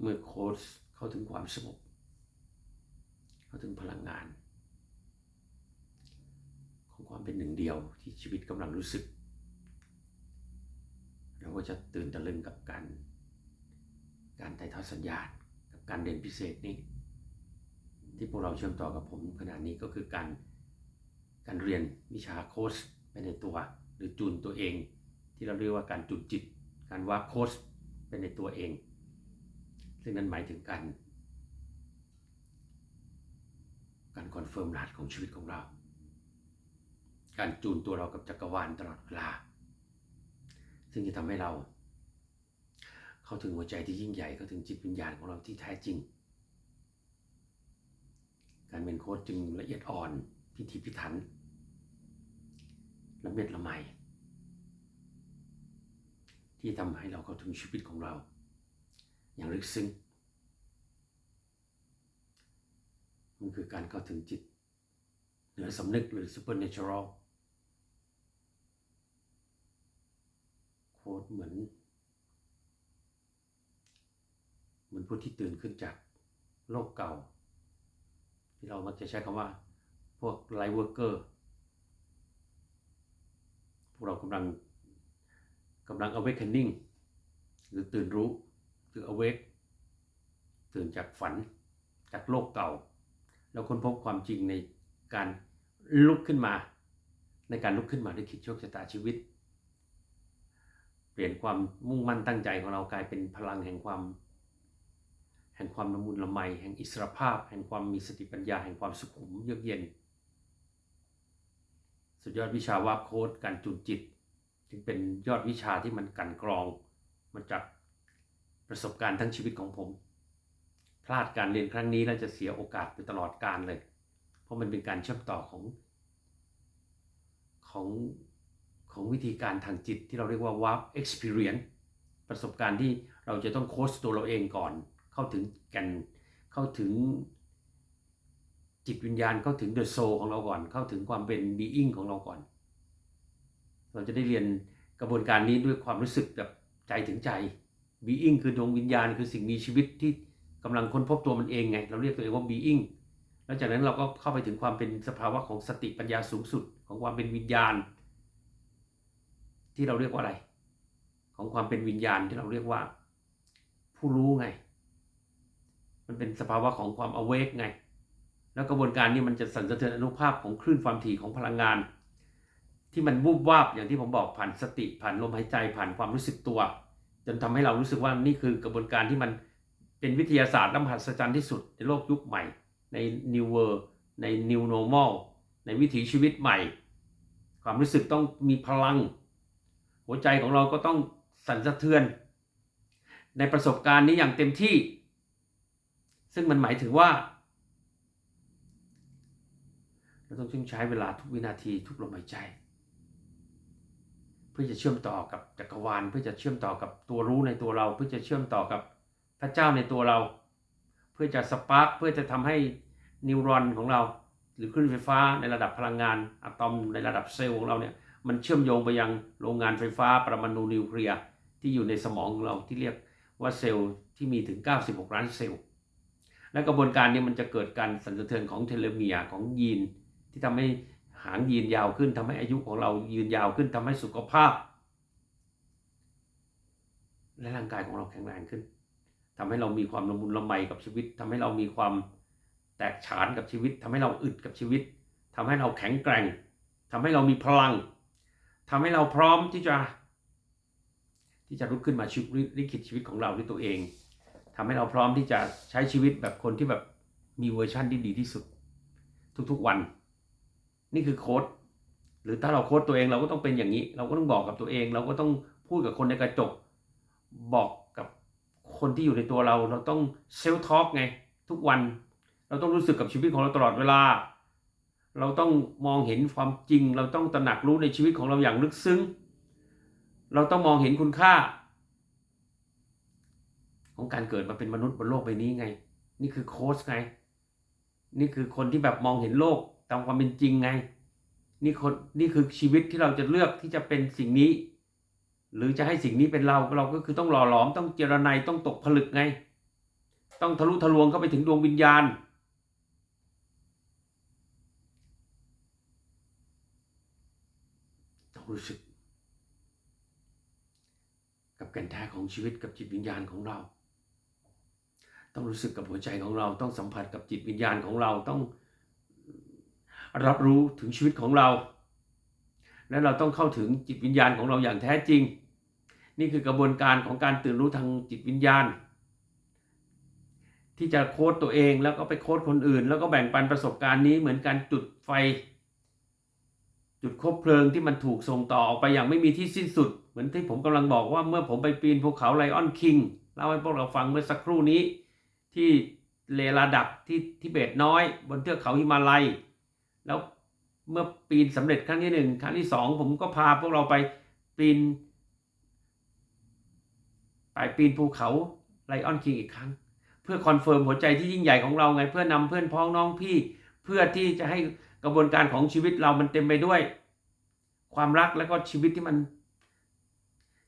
เมื่อโค้ชเข้าถึงความสงบเข้าถึงพลังงาน ของความเป็นหนึ่งเดียวที่ชีวิตกำลังรู้สึก เราก็จะตื่นตะลึงกับการ การถ่ทอดสัญญาณกับการเรียนพิเศษนี้ ที่พวกเราเชื่อมต่อกับผมขณะนี้ก็คือการการเรียนวิชาโค้ชไปในตัว หรือจูนตัวเอง ที่เราเรียกว่าการจูนจิต การว่าโค้ชไปในตัวเอง ซึ่งนั่นหมายถึงการ การคอนเฟิร์มรหัสของชีวิตของเรา การจูนตัวเรากับจักรวาลตลอดเวลา ซึ่งจะทำให้เรา เข้าถึงหัวใจที่ยิ่งใหญ่เข้าถึงจิตวิญญาณของเราที่แท้จริง การเป็นโค้ชจึงละเอียดอ่อนพิถีพิถันละเมียดละไมที่ทำให้เราเข้าถึงชีวิตของเรา อย่างลึกซึ้งมันคือการเข้าถึงจิต เหนือสำนึกหรือ supernatural โค้ดเหมือน เหมือนผู้ที่ตื่นขึ้นจากโลกเก่า ที่เรามักจะใช้คำว่า พวกไลท์เวิร์กเกอร์พวกเรากำลังกำลัง awakening หรือตื่นรู้ หรือ awake ตื่นจากฝันจากโลกเก่า แล้วค้นพบความจริงในการลุกขึ้นมา ในการลุกขึ้นมาด้วยคิดโชคชะตาชีวิต เปลี่ยนความมุ่งมั่นตั้งใจของเรากลายเป็นพลังแห่งความ แห่งความละมุนละไม แห่งอิสรภาพ แห่งความมีสติปัญญา แห่งความสุขุมเยือกเย็น สุดยอดวิชาวาบโค้ดการจูนจิต จึงเป็นยอดวิชาที่มันกันกรองมาจาก ประสบการณ์ทั้งชีวิตของผม พลาดการเรียนครั้งนี้แล้วจะเสียโอกาสไปตลอดกาลเลย เพราะมันเป็นการเชื่อมต่อของของของวิธีการทางจิตที่เราเรียกว่า warp experience ประสบการณ์ที่เราจะต้องโค้ชตัวเราเองก่อน เข้าถึงก่นเข้าถึงจิตวิญญาณเข้าถึง the soul ของเราก่อน เข้าถึงความเป็น being ของเราก่อน เราจะได้เรียนกระบวนการนี้ด้วยความรู้สึกแบบใจถึงใจ being คือดวงวิญญาณคือสิ่งมีชีวิตที่กำลังค้นพบตัวมันเองไง เราเรียกตัวเองว่า being แล้วจากนั้นเราก็เข้าไปถึงความเป็นสภาวะของสติปัญญาสูงสุดของความเป็นวิญญาณ ที่เราเรียกว่าอะไร ของความเป็นวิญญาณที่เราเรียกว่า ผู้รู้ไง มันเป็นสภาวะของความ awake ไง แล้วกระบวนการนี้มันจะสั่นสะเทือนอนุภาพของคลื่นความถี่ของพลังงาน ที่มันวูบวาบอย่างที่ผมบอกผ่านสติผ่านลมหายใจผ่านความรู้สึกตัว จนทำให้เรารู้สึกว่านี่คือกระบวนการที่มันเป็นวิทยาศาสตร์ล้ำหัศจรรย์ที่สุดในโลกยุคใหม่ ใน New World ใน New Normal ในวิถีชีวิตใหม่ ความรู้สึกต้องมีพลัง หัวใจของเราก็ต้องสั่นสะเทือน ในประสบการณ์นี้อย่างเต็มที่ ซึ่งมันหมายถึงว่าเราต้องใช้เวลาทุกวินาทีทุกลมหายใจ พื่อจะเชื่อมต่อกับจักรวาล เพื่อจะเชื่อมต่อกับตัวรู้ในตัวเรา เพื่อจะเชื่อมต่อกับพระเจ้าในตัวเรา เพื่อจะสปาร์กเพื่อจะทำให้นิวรอนของเรา หรือคลื่นไฟฟ้าในระดับพลังงานอะตอมในระดับเซลล์ของเราเนี่ยมันเชื่อมโยงไปยังโรงงานไฟฟ้าปรมาณูนิวเคลียร์ที่อยู่ในสมองของเราที่เรียกว่าเซลล์ที่มีถึง 96 ล้านเซลล์ และกระบวนการนี้มันจะเกิดการสั่นสะเทือนของเทเลเมียร์ของยีนที่ทำให้ หางยีนยาวขึ้นทำให้อายุของเรายืนยาวขึ้นทำให้สุขภาพ และร่างกายของเราแข็งแรงขึ้นทำให้เรามีความละมุนละไมกับชีวิตทำให้เรามีความแตกฉานกับชีวิตทำให้เราอึดกับชีวิตทำให้เราแข็งแกร่งทำให้เรามีพลังทำให้เราพร้อมที่จะ ที่จะลุกขึ้นมาชีวิตลิขิตชีวิตของเราด้วยตัวเองทำให้เราพร้อมที่จะใช้ชีวิตแบบคนที่แบบมีเวอร์ชั่นที่ดีที่สุด ทุกๆวัน นี่คือโค้ดหรือถ้าเราโค้ดตัวเองเราก็ต้องเป็นอย่างนี้ เราก็ต้องบอกกับตัวเอง เราก็ต้องพูดกับคนในกระจก บอกกับคนที่อยู่ในตัวเรา เราต้องเซลท็อกไง ทุกวันเราต้องรู้สึกกับชีวิตของเราตลอดเวลา เราต้องมองเห็นความจริง เราต้องตระหนักรู้ในชีวิตของเราอย่างลึกซึ้ง เราต้องมองเห็นคุณค่า ของการเกิดมาเป็นมนุษย์บนโลกใบนี้ไง นี่คือโค้ชไง นี่คือคนที่แบบมองเห็นโลก ตามความเป็นจริงไง นี่คนนี่คือชีวิตที่เราจะเลือกที่จะเป็นสิ่งนี้ หรือจะให้สิ่งนี้เป็นเราเราก็คือต้องหล่อหลอมต้องเจรไนต้องตกผลึกไง ต้องทะลุทะลวงเข้าไปถึงดวงวิญญาณ ต้องรู้สึก กับแก่นแท้ของชีวิตกับจิตวิญญาณของเราต้องรู้สึกกับหัวใจของเราต้องสัมผัสกับจิตวิญญาณของเราต้อง รับรู้ถึงชีวิตของเรา และเราต้องเข้าถึงจิตวิญญาณของเราอย่างแท้จริง นี่คือกระบวนการของการตื่นรู้ทางจิตวิญญาณ ที่จะโค้ดตัวเองแล้วก็ไปโค้ดคนอื่น แล้วก็แบ่งปันประสบการณ์นี้เหมือนการจุดไฟ จุดคบเพลิงที่มันถูกส่งต่อออกไปอย่างไม่มีที่สิ้นสุด เหมือนที่ผมกำลังบอกว่าเมื่อผมไปปีนภูเขาไลออนคิงเล่าให้พวกเราฟังเมื่อสักครู่นี้ที่เลลาดักที่ทิเบตน้อย บนเทือกเขาหิมาลัย แล้วเมื่อปีนสำเร็จครั้งที่หนึ่งครั้งที่สองผมก็พาพวกเราไปปีน ไปปีนภูเขาไลออนคิงอีกครั้ง เพื่อคอนเฟิร์มหัวใจที่ยิ่งใหญ่ของเราไง เพื่อนำเพื่อนพ้องน้องพี่ เพื่อที่จะให้กระบวนการของชีวิตเรามันเต็มไปด้วย ความรักและก็ชีวิตที่มัน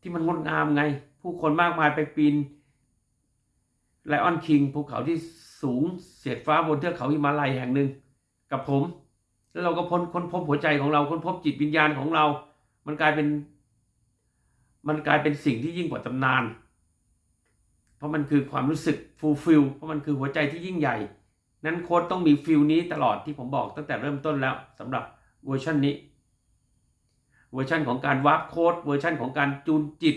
ที่มันงดงามไง ผู้คนมากมายไปปีนไลออนคิงภูเขาที่สูงเสียดฟ้าบนเทือกเขาหิมาลัยแห่งหนึ่งกับผม แล้วเราก็พ้นค้นพบหัวใจของเราค้นพบจิตวิญญาณของเรา มันกลายเป็น มันกลายเป็นสิ่งที่ยิ่งกว่าตำนาน เพราะมันคือความรู้สึกฟูลฟิลเพราะมันคือหัวใจที่ยิ่งใหญ่ นั้นโค้ดต้องมีฟิลนี้ตลอดที่ผมบอกตั้งแต่เริ่มต้นแล้วสำหรับเวอร์ชันนี้ เวอร์ชันของการวาร์ปโค้ดเวอร์ชันของการจูนจิต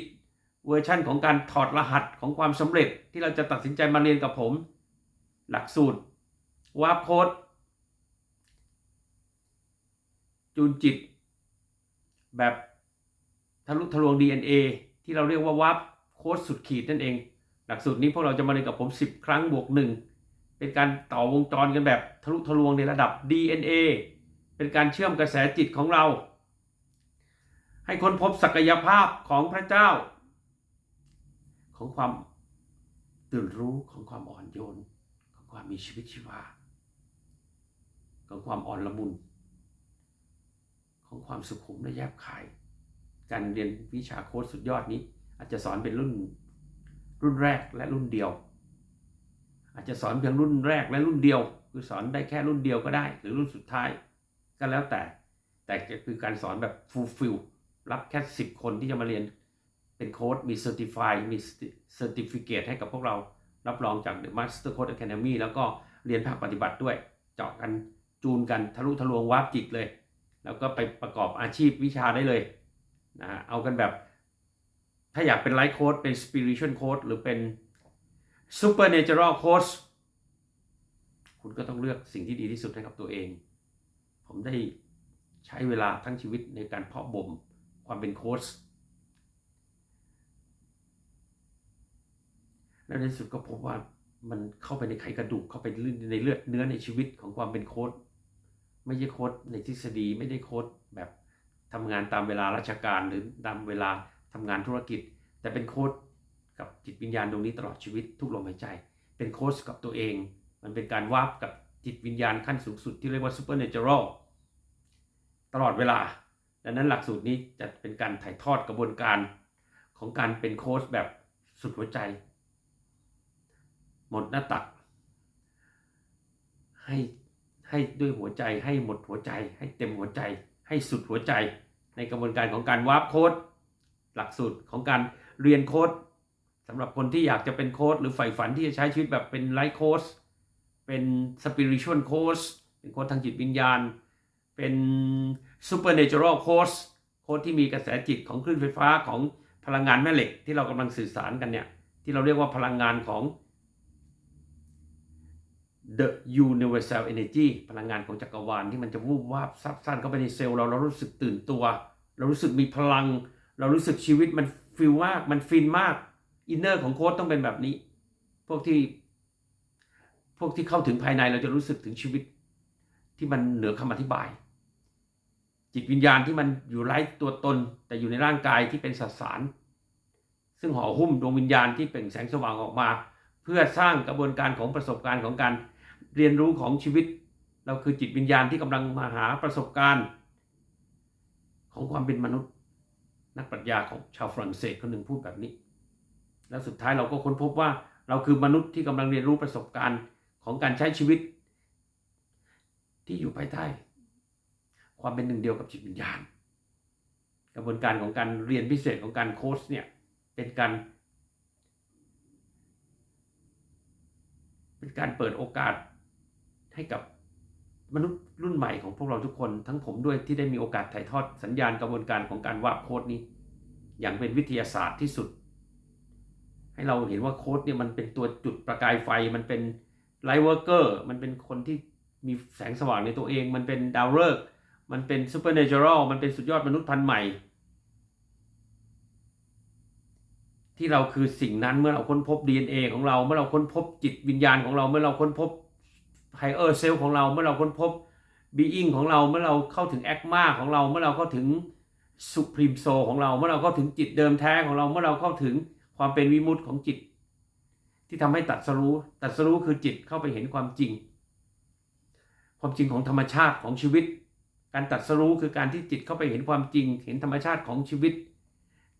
เวอร์ชันของการถอดรหัสของความสำเร็จที่เราจะตัดสินใจมาเรียนกับผม หลักสูตรวาร์ปโค้ด จูนจิต แบบทะลุทะลวง DNA ที่เราเรียกว่าวาร์ปโค้ดสุดขีดนั่นเอง หลักสูตรนี้พวกเราจะมาเรียนกับผม 10 ครั้งบวกหนึ่งเป็นการต่อวงจรกันแบบทะลุทะลวงในระดับ DNA เป็นการเชื่อมกระแสจิตของเรา ให้ค้นพบศักยภาพของพระเจ้า ของความตื่นรู้ของความอ่อนโยน ของความมีชีวิตชีวา ของความอ่อนละมุน ของความสุขุมและแยบคาย การเรียนวิชาโค้ดสุดยอดนี้ อาจจะสอนเป็นรุ่นรุ่นแรกและรุ่นเดียว อาจจะสอนเพียงรุ่นแรกและรุ่นเดียว คือสอนได้แค่รุ่นเดียวก็ได้ หรือรุ่นสุดท้ายก็แล้วแต่ แต่จะคือการสอนแบบ full fill รับแค่ 10 คนที่จะมาเรียนเป็นโค้ดมี certify มี certificate ให้กับพวกเรารับรองจาก The Master Code Academy แล้วก็เรียนภาคปฏิบัติด้วย เจาะกันจูนกันทะลุทะลวงวาร์ปจิตเลย แล้วก็ไปประกอบอาชีพวิชาได้เลยนะฮะเอากันแบบ ถ้าอยากเป็นไลฟ์โค้ดเป็น spiritual coach หรือเป็น supernatural coach คุณก็ต้องเลือกสิ่งที่ดีที่สุดให้กับตัวเอง ผมได้ใช้เวลาทั้งชีวิตในการเพาะบ่มความเป็นโค้ชแล้วในที่สุดก็พบว่ามันเข้าไปในไขกระดูกเข้าไปในเลือดเนื้อในชีวิตของความเป็นโค้ช ไม่ใช่โค้ชในทฤษฎีไม่ได้โค้ชแบบทำงานตามเวลาราชการหรือตามเวลาทำงานธุรกิจ แต่เป็นโค้ชกับจิตวิญญาณตรงนี้ตลอดชีวิตทุกลมหายใจ เป็นโค้ชกับตัวเอง มันเป็นการวาบกับจิตวิญญาณขั้นสูงสุดที่เรียกว่า supernatural ตลอดเวลา ดังนั้นหลักสูตรนี้จะเป็นการถ่ายทอดกระบวนการของการเป็นโค้ชแบบสุดหัวใจ หมดหน้าตักให้ ให้ด้วยหัวใจให้หมดหัวใจ ให้เต็มหัวใจ ให้สุดหัวใจ ในกระบวนการของการวาร์ปโค้ดหลักสูตรของการเรียนโค้ดสำหรับคนที่อยากจะเป็นโค้ดหรือใฝ่ฝันที่จะใช้ชีวิตแบบเป็นไลฟ์โค้ชเป็นสปิริชวลโค้ชเป็นโค้ชทางจิตวิญญาณ เป็น supernatural coach โค้ชที่มีกระแสจิตของคลื่นไฟฟ้าของพลังงานแม่เหล็กที่เรากำลังสื่อสารกันเนี่ยที่เราเรียกว่าพลังงานของ the universal energy พลังงานของจักรวาลที่มันจะวูบวาบซับซ่านเข้าไปในเซลล์เราเรารู้สึกตื่นตัว เรารู้สึกมีพลัง เรารู้สึกชีวิตมันฟิลมากมันฟินมากอินเนอร์ของโค้ชต้องเป็นแบบนี้ พวกที่ พวกที่เข้าถึงภายในเราจะรู้สึกถึงชีวิต ที่มันเหนือคำอธิบาย จิตวิญญาณที่มันอยู่ไร้ตัวตน แต่อยู่ในร่างกายที่เป็นสสาร ซึ่งห่อหุ้มดวงวิญญาณที่เปล่งแสงสว่างออกมา เพื่อสร้างกระบวนการของประสบการณ์ของการ เรียนรู้ของชีวิต เราคือจิตวิญญาณที่กำลังมาหาประสบการณ์ ของความเป็นมนุษย์ นักปรัชญาของชาวฝรั่งเศสคนหนึ่งพูดแบบนี้ แล้วสุดท้ายเราก็ค้นพบว่าเราคือมนุษย์ที่กำลังเรียนรู้ประสบการณ์ของการใช้ชีวิต ที่อยู่ภายใต้ ความเป็นหนึ่งเดียวกับจิตวิญญาณ กระบวนการของการเรียนพิเศษของการโค้ชเนี่ยเป็นการเป็นการเปิดโอกาส ให้กับมนุษย์รุ่นใหม่ของพวกเราทุกคน ทั้งผมด้วยที่ได้มีโอกาสถ่ายทอดสัญญาณกระบวนการของการวาดโค้ดนี้ อย่างเป็นวิทยาศาสตร์ที่สุด ให้เราเห็นว่าโค้ดเนี่ยมันเป็นตัวจุดประกายไฟมันเป็นไลท์เวิร์กเกอร์มันเป็นคนที่มีแสงสว่างในตัวเอง มันเป็นดาวฤกษ์มันเป็นซูเปอร์เนเจอรัลมันเป็นสุดยอดมนุษย์พันธุ์ใหม่ ที่เราคือสิ่งนั้นเมื่อเราค้นพบ DNA ของเรา เมื่อเราค้นพบจิตวิญญาณของเรา เมื่อเราค้นพบ ไฮเออร์เซลของเราเมื่อเราค้นพบบีอิงของเราเมื่อเราเข้าถึงแอคมาของเราเมื่อเราเข้าถึงสุพรีมโซของเรา เมื่อเราเข้าถึงจิตเดิมแท้ของเราเมื่อเราเข้าถึงความเป็นวิมุตของจิต ที่ทำให้ตัดสรู้ตัดสรู้คือจิตเข้าไปเห็นความจริง ความจริงของธรรมชาติของชีวิต การตัดสรู้คือการที่จิตเข้าไปเห็นความจริง เห็นธรรมชาติของชีวิต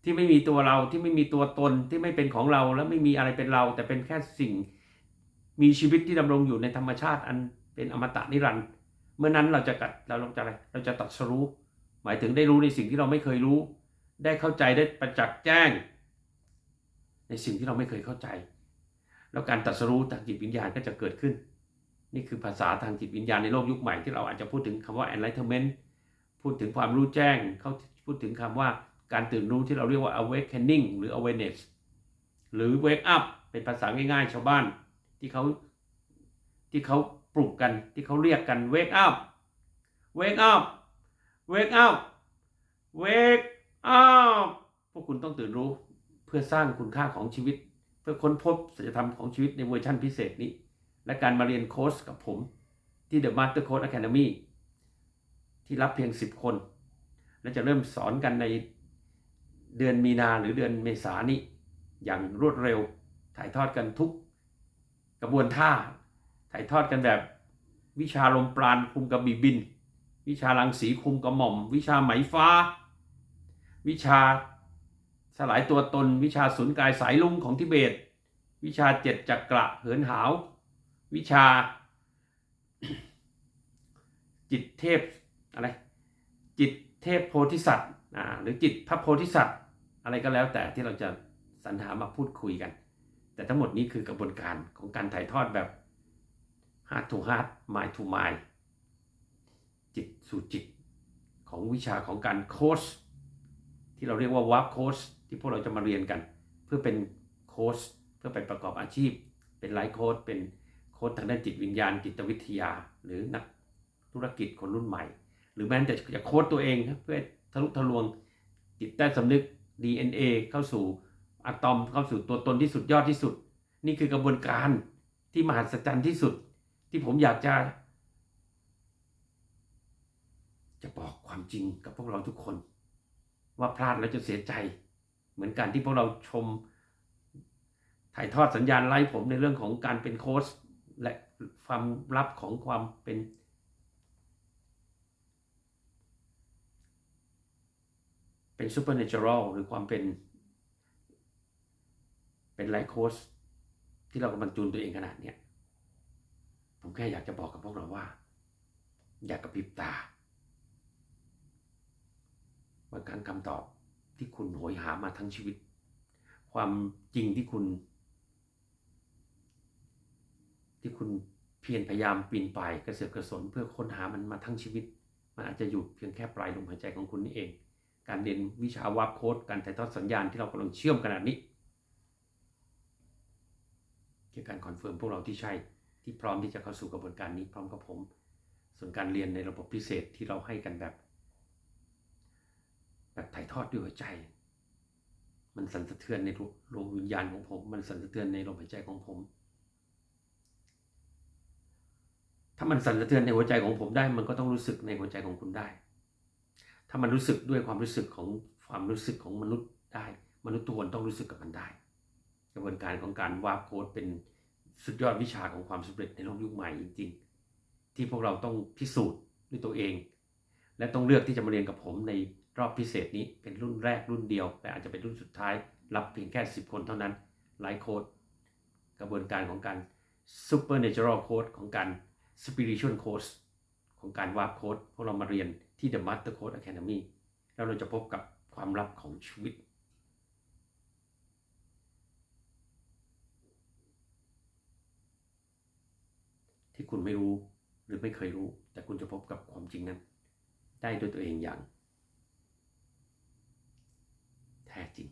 ที่ไม่มีตัวเราที่ไม่มีตัวตนที่ไม่เป็นของเราและไม่มีอะไรเป็นเรา แต่เป็นแค่สิ่ง มีชีวิตที่ดำรงอยู่ในธรรมชาติอันเป็นอมตะนิรันดร์เมื่อนั้นเราจะกัดเราลงจะอะไรเราจะตัดสรู้ หมายถึงได้รู้ในสิ่งที่เราไม่เคยรู้ ได้เข้าใจได้ประจักษ์แจ้ง ในสิ่งที่เราไม่เคยเข้าใจ แล้วการตัดสรู้ทางจิตวิญญาณก็จะเกิดขึ้น นี่คือภาษาทางจิตวิญญาณในโลกยุคใหม่ที่เราอาจจะพูดถึงคำว่า enlightenment พูดถึงความรู้แจ้งเขาพูดถึงคำว่าการตื่นรู้ที่เราเรียกว่า awakening หรือ awareness หรือ wake up เป็นภาษาง่ายๆ ชาวบ้าน ที่เขาที่เขาปลุกกันที่เขาเรียกกัน wake up wake up wake up wake up พวกคุณต้องตื่นรู้เพื่อสร้างคุณค่าของชีวิต เพื่อค้นพบสัจธรรมของชีวิตในเวอร์ชั่นพิเศษนี้ และการมาเรียนโค้ชกับผมที่ The Master Coach Academy ที่รับเพียง 10 คน และจะเริ่มสอนกันในเดือนมีนาหรือเดือนเมษานี้ อย่างรวดเร็วถ่ายทอดกันทุก กระบวนท่า ถ่ายทอดกันแบบ วิชาลมปราณคุมกระบี่บิน วิชาลังสีคุมกระหม่อม วิชาไหมฟ้า วิชาสลายตัวตน วิชาศูนย์กายสายลุงของทิเบต วิชาเจ็ดจักระเหินหาว วิชา จิตเทพอะไรจิตเทพโพธิสัตว์อ่าหรือจิตพระโพธิสัตว์ อะไรก็แล้วแต่ที่เราจะสรรหามาพูดคุยกัน แต่ทั้งหมดนี้คือกระบวนการของการถ่ายทอดแบบ heart to heart mind to mind จิตสู่จิตของวิชาของการโค้ชที่เราเรียกว่าวับโค้ชที่พวกเราจะมาเรียนกัน เพื่อเป็นโค้ชเพื่อไปประกอบอาชีพ เป็นไลฟ์โค้ชเป็นโค้ชทางด้านจิตวิญญาณ จิตวิทยา หรือนักธุรกิจคนรุ่นใหม่ หรือแม้แต่จะโค้ชตัวเองครับเพื่อทะลุทะลวงจิตใต้สำนึก DNA เข้าสู่ อะตอมเข้าสู่ตัวตนที่สุดยอดที่สุด นี่คือกระบวนการที่มหัศจรรย์ที่สุด ที่ผมอยากจะ จะบอกความจริงกับพวกเราทุกคน ว่าพลาดแล้วจะเสียใจ เหมือนกันที่พวกเราชม ถ่ายทอดสัญญาณไลฟ์ผมในเรื่องของการเป็นโค้ชและความลับของความเป็นเป็นซูเปอร์เนเจอรัลหรือความเป็น เป็นไลฟ์โค้ชที่เรากำลังจูนตัวเองขนาดเนี้ยผมแค่อยากจะบอกกับพวกเราว่า อยากกระพริบตาบางครั้งคำตอบที่คุณโหยหามาทั้งชีวิต ความจริงที่คุณ ที่คุณเพียรพยายามปีนป่ายกระเสือกกระสนเพื่อค้นหามันมาทั้งชีวิต มันอาจจะอยู่เพียงแค่ปลายลมหายใจของคุณนี่เอง การเรียนวิชาวาบโค้ดการถ่ายทอดสัญญาณที่เรากำลังเชื่อมขนาดนี้ คือการคอนเฟิร์มพวกเราที่ใช่ที่พร้อมที่จะเข้าสู่กระบวนการนี้พร้อมกับผม ส่วนการเรียนในระบบพิเศษที่เราให้กันแบบ แบบถ่ายทอดด้วยหัวใจ มันสั่นสะเทือนในดวงวิญญาณของผม มันสั่นสะเทือนในลมหายใจของผม ถ้ามันสั่นสะเทือนในหัวใจของผมได้ มันก็ต้องรู้สึกในหัวใจของคุณได้ ถ้ามันรู้สึกด้วยความรู้สึกของความรู้สึกของมนุษย์ได้ มนุษย์ทุกคนต้องรู้สึกกับมันได้ กระบวนการของการวาบโค้ดเป็นสุดยอดวิชาของความสำเร็จในโลกยุคใหม่จริง ๆ ที่พวกเราต้องพิสูจน์ด้วยตัวเอง และต้องเลือกที่จะมาเรียนกับผมในรอบพิเศษนี้เป็นรุ่นแรกรุ่นเดียวแต่อาจจะเป็นรุ่นสุดท้าย รับเพียงแค่ 10 คนเท่านั้นไลฟ์โค้ดกระบวนการของการ supernatural code ของการ spiritual code ของการวาร์ปโค้ดพวกเรามาเรียนที่ The Master Code Academy แล้วเราจะพบกับความลับของชีวิต ที่คุณไม่รู้หรือไม่เคยรู้ แต่คุณจะพบกับความจริงนั้น ได้ด้วยตัวเองอย่าง แท้จริง